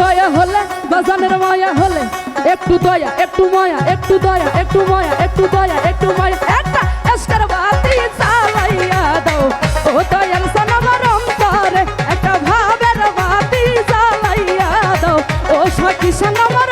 দয়া হলে, বাজানের মায়া হলে, একটু দয়া, একটু মায়া, একটু দয়া, একটু মায়া, একটু দয়া, একটু মায়া। একটা এসকার বাতি চালাইয়া দাও। ও দয়াল সনবরম করে একটা ভাবের বাতি চালাইয়া দাও। ও সাকি সনবর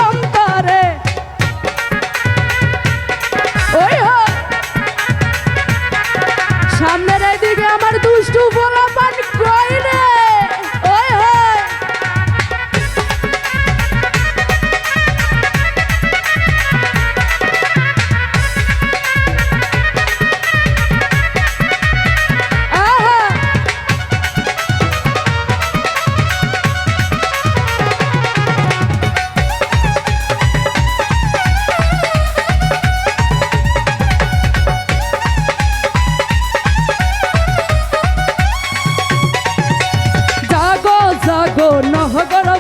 জাগো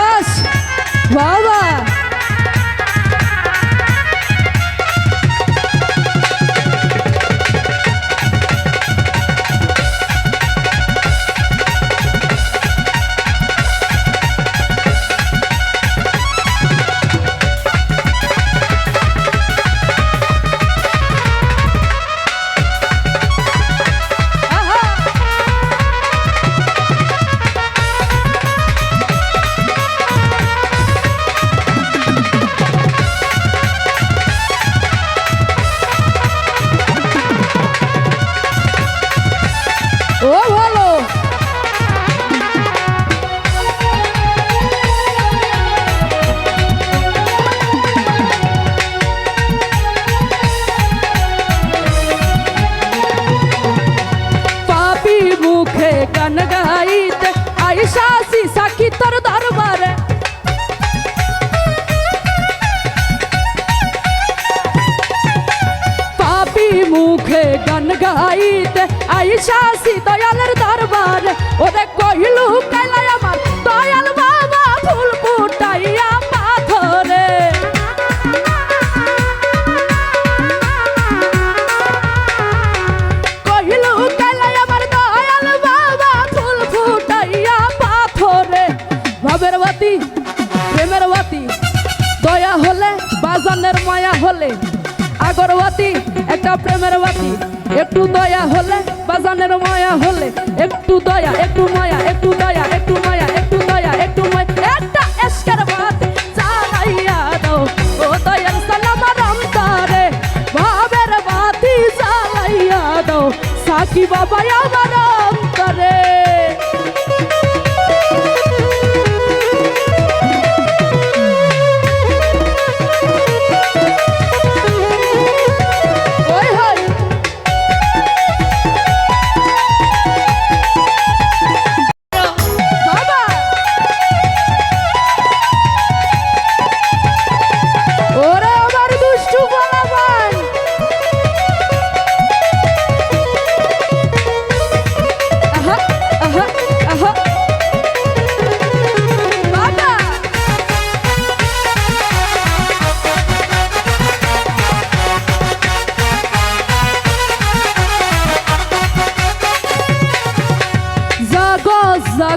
তো সাবাস বাবা। আইসা সাকি তোর দরবারে। মুখে গান গাইতে আইসা দয়ালের দরবারে। ওরে কহিলু হলে আগরবাতি, একটা প্রেমের বাতি। একটু দয়া হলে বাজানের মায়া হলে, একটু দয়া, একটু মায়া, একটু দয়া, একটু মায়া, একটু দয়া, একটু একটা এসকের ভাবের বাতি সাকি বাবা আমার অন্তরে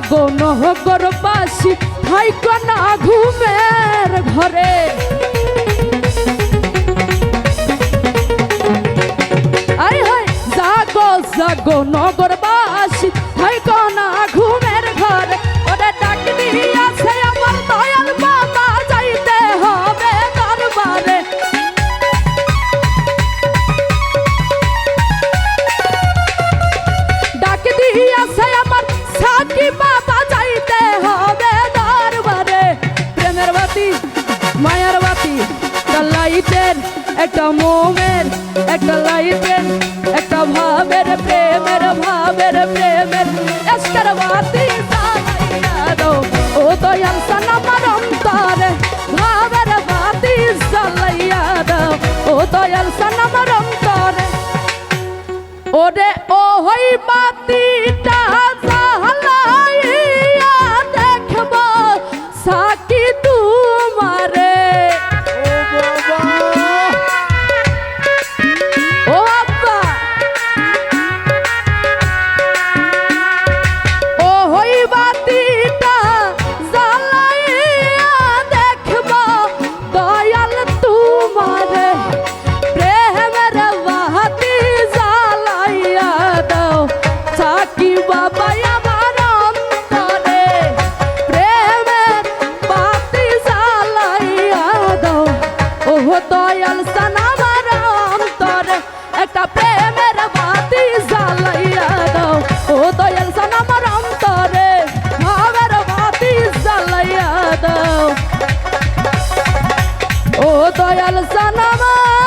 জাগো নহগর বাসি হাইক না ঘুমের ঘরে। আই হাই জাগো জাগো নগর লাইটের একটা মোমের একটা লাইটের একটা ভাবের প্রেমের ভাবের প্রেম। দয়াল সনমা